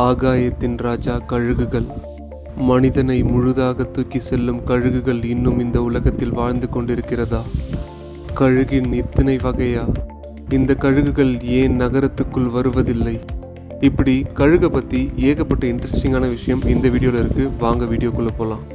ஆகாயத்தின் ராஜா கழுகுகள். மனிதனை முழுதாக தூக்கி செல்லும் கழுகுகள் இன்னும் இந்த உலகத்தில் வாழ்ந்து கொண்டிருக்கிறதா? கழுகின் இத்தனை வகையா? இந்த கழுகுகள் ஏன் நகரத்துக்குள் வருவதில்லை? இப்படி கழுகை பற்றி ஏகப்பட்ட இன்ட்ரெஸ்டிங்கான விஷயம் இந்த வீடியோவில் இருக்குது வாங்க வீடியோக்குள்ளே போகலாம்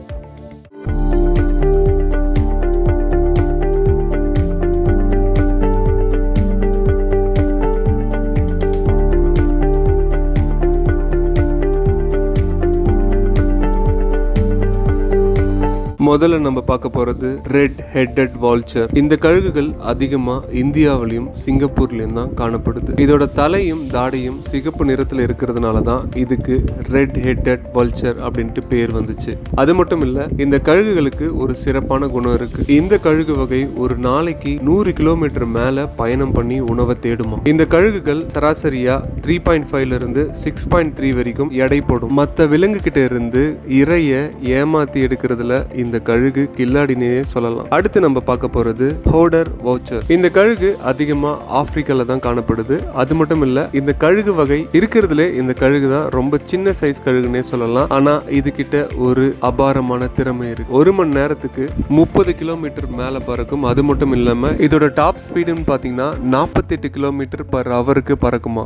முதல்ல நம்ம பார்க்க போகிறது ரெட் ஹெட்டட் வால்ச்சர் இந்த கழுகுகள் அதிகமாக இந்தியாவிலையும் சிங்கப்பூர்லையும் தான் காணப்படுது. இதோட தலையும் தாடியும் சிகப்பு நிறத்தில் இருக்கிறதுனால தான் இதுக்கு ரெட் ஹெட்டட் வால்ச்சர் அப்படின்ட்டு பேர் வந்துச்சு. அது மட்டும் இல்லை இந்த கழுகுகளுக்கு ஒரு சிறப்பான குணம் இருக்கு. இந்த கழுகு வகை ஒரு நாளைக்கு நூறு கிலோமீட்டர் மேலே பயணம் பண்ணி உணவை தேடுமா இந்த கழுகுகள் சராசரியா த்ரீ பாயிண்ட் ஃபைவ்ல இருந்து சிக்ஸ் பாயிண்ட் த்ரீ வரைக்கும் எடை போடும். மற்ற விலங்கு கிட்ட இருந்து இறைய ஏமாத்தி எடுக்கிறதுல இந்த கழுகு கில்லாடினே சொல்லலாம். அடுத்து நம்ம பார்க்க போறது ஹோடர் வவுச்சர் இந்த கழுகு அதிகமா ஆப்பிரிக்கால தான் காணப்படுது. அது மட்டும் இல்ல இந்த கழுகு வகை இருக்கிறதுல இந்த கழுகு தான் ரொம்ப சின்ன சைஸ் கழுகுனே சொல்லலாம். ஆனா இது கிட்ட ஒரு அபாரமான திறமை இருக்கு. ஒரு மணி நேரத்துக்கு முப்பது கிலோமீட்டர் மேல பறக்கும். அது மட்டும் இல்லாம இதோட டாப் ஸ்பீடுன்னு பாத்தீங்கன்னா நாற்பத்தெட்டு கிலோமீட்டர் பர் ஹவருக்கு பறக்குமா?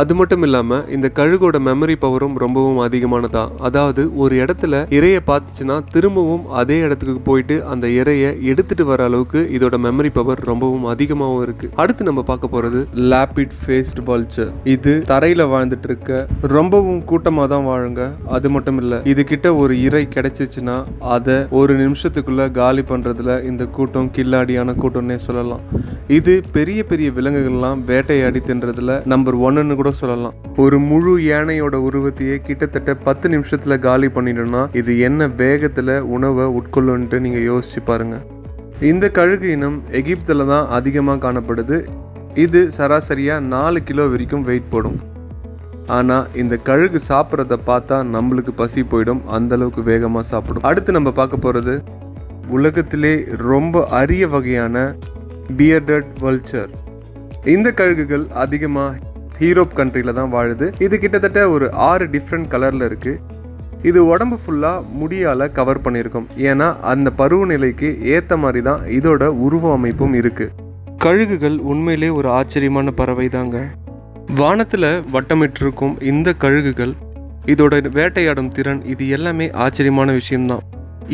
அது மட்டும் இல்லாமல் இந்த கழுகோட மெமரி பவரும் ரொம்பவும் அதிகமானதா? அதாவது ஒரு இடத்துல இரையை பார்த்துச்சுன்னா திரும்பவும் அதே இடத்துக்கு போயிட்டு அந்த இரையை எடுத்துட்டு வர அளவுக்கு இதோட மெமரி பவர் ரொம்பவும் அதிகமாகவும் இருக்கு. அடுத்து நம்ம பார்க்க போறது லாபிட் ஃபேஸ்ட் பால்ச்சர் இது தரையில வாழ்ந்துட்டு இருக்க ரொம்பவும் கூட்டமாக தான் வாழுங்க. அது மட்டும் இல்லை இது கிட்ட ஒரு இறை கிடைச்சிச்சுன்னா அதை ஒரு நிமிஷத்துக்குள்ள காலி பண்றதுல இந்த கூட்டம் கில்லாடியான கூட்டம்னே சொல்லலாம். இது பெரிய பெரிய விலங்குகள்லாம் வேட்டையாடி தின்றதுல நம்பர் ஒன்னு கூட கூட சொல்லலாம். ஒரு முழு யானையோட உருவத்தையே கிட்டத்தட்ட பத்து நிமிஷத்துல காலி பண்ணிட்டோம்னா இது என்ன வேகத்துல உணவை உட்கொள்ளுன்ட்டு நீங்க யோசிச்சு பாருங்க. இந்த கழுகு இனம் எகிப்தில் தான் அதிகமாக காணப்படுது. இது சராசரியாக நாலு கிலோ வரைக்கும் வெயிட் போடும். ஆனால் இந்த கழுகு சாப்பிட்றத பார்த்தா நம்மளுக்கு பசி போயிடும் அந்தளவுக்கு வேகமாக சாப்பிடும். அடுத்து நம்ம பார்க்க போகிறது உலகத்திலே ரொம்ப அரிய வகையான பியர்டட் வல்ச்சர் இந்த கழுகுகள் அதிகமாக ஹீரோப் கண்ட்ரியில் தான் வாழுது. இது கிட்டத்தட்ட ஒரு ஆறு டிஃப்ரெண்ட் கலரில் இருக்குது இது உடம்பு ஃபுல்லாக முடியால் கவர் பண்ணியிருக்கும். ஏன்னா அந்த பருவநிலைக்கு ஏற்ற மாதிரி தான் இதோட உருவ அமைப்பும் இருக்குது கழுகுகள் உண்மையிலே ஒரு ஆச்சரியமான பறவை தாங்க. வானத்தில் வட்டமிட்டிருக்கும் இந்த கழுகுகள் இதோட வேட்டையாடும் திறன் இது எல்லாமே ஆச்சரியமான விஷயம்தான்.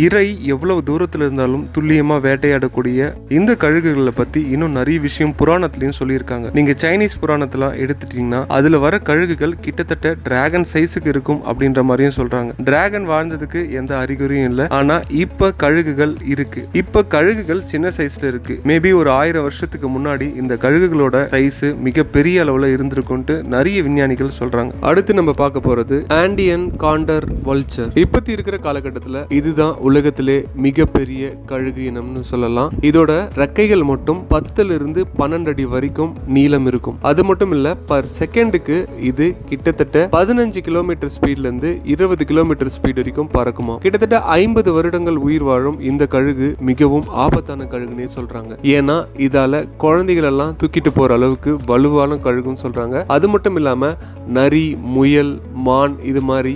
இறை எவ்வளவு தூரத்தில் இருந்தாலும் துல்லியமாக வேட்டையாடக்கூடிய இந்த கழுகுகளை பற்றி இன்னும் நிறைய விஷயம் புராணத்துலேயும் சொல்லியிருக்காங்க. நீங்கள் சைனீஸ் புராணத்தெல்லாம் எடுத்துட்டீங்கன்னா அதில் வர கழுகுகள் கிட்டத்தட்ட டிராகன் சைஸுக்கு இருக்கும் அப்படின்ற மாதிரியும் சொல்கிறாங்க டிராகன் வாழ்ந்ததுக்கு எந்த அறிகுறியும் இல்லை. ஆனால் இப்போ கழுகுகள் இருக்கு. இப்போ கழுகுகள் சின்ன சைஸில் இருக்கு. மேபி ஒரு ஆயிரம் வருஷத்துக்கு முன்னாடி இந்த கழுகுகளோட சைஸ் மிக பெரிய அளவில் இருந்திருக்கும்ட்டு நிறைய விஞ்ஞானிகள் சொல்கிறாங்க அடுத்து நம்ம பார்க்க போகிறது ஆண்டியன் காண்டர் வல்ச்சர் இப்பத்தி இருக்கிற காலகட்டத்தில் இதுதான் உலகத்திலே மிகப்பெரிய கழுகு இனம்னு சொல்லலாம். இதோட ரெக்கைகள் மட்டும் பத்துல இருந்து பன்னெண்டு அடி வரைக்கும் நீளம் இருக்கும். அது மட்டும் இல்ல பர் செகண்டுக்கு இது கிட்டத்தட்ட பதினஞ்சு கிலோமீட்டர் ஸ்பீட்ல இருந்து இருபது கிலோமீட்டர் ஸ்பீட் வரைக்கும் பறக்குமா? கிட்டத்தட்ட ஐம்பது வருடங்கள் உயிர் வாழும் இந்த கழுகு மிகவும் ஆபத்தான கழுகுனே சொல்றாங்க. ஏன்னா இதால குழந்தைகள் எல்லாம் தூக்கிட்டு போற அளவுக்கு வலுவான கழுகுன்னு சொல்றாங்க. அது மட்டும் இல்லாம நரி முயல் மான் இது மாதிரி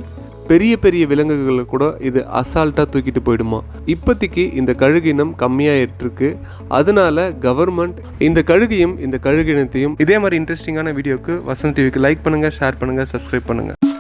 பெரிய பெரிய விலங்குகளை கூட இது அசால்ட்டாக தூக்கிட்டு போயிடுமா? இப்போதைக்கு இந்த கழுகினம் கம்மியாயிட்டிருக்கு. அதனால கவர்மெண்ட் இந்த கழுகையும் இந்த கழுகினத்தையும் இதே மாதிரி இன்ட்ரெஸ்டிங்கான வீடியோக்கு வசந்த் டிவிக்கு லைக் பண்ணுங்கள் ஷேர் பண்ணுங்கள் சப்ஸ்கிரைப் பண்ணுங்கள்